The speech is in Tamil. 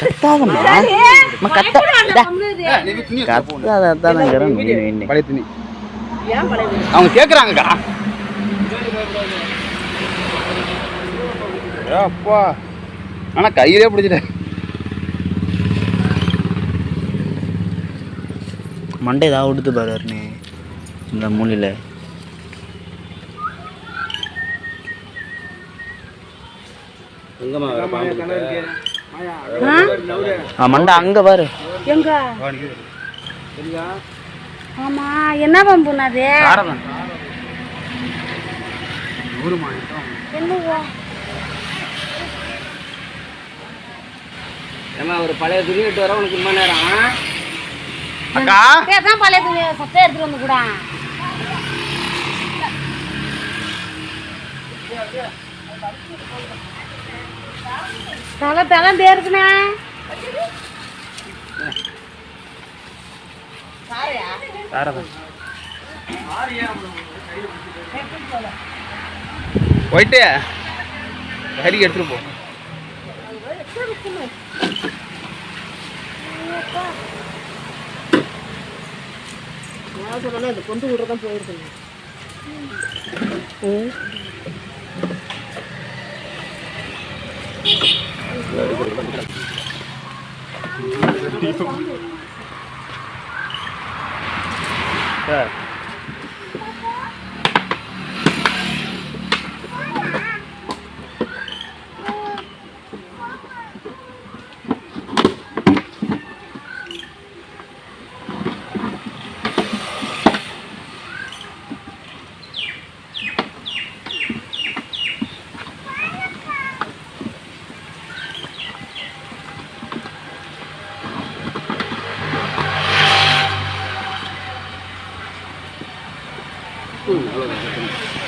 கத்தாதம்மா கத்த. பழைய துணி. அவங்க கேட்குறாங்கக்கா அப்பா. ஆனால் கையிலே பிடிச்சிட்டேன் மண்டை ஏதாவது உடுத்து பாரு அருணே. இந்த மூலையில். மண்டை அங்கே பாரு. எங்க? ஆமா என்ன பம்புனா அது? ஏமா ஒரு பழைய துணி எடுத்து வர உனக்கு ரொம்ப நேரம் அக்கா? தான் பழைய துணி சட்டை எடுத்துட்டு வந்து கூட. தலை தலை இருக்குண்ணே போயிட்டு ஹரி எடுத்துட்டு போ. கொண்டு விடுறதான் 这对。嗯羊肉的还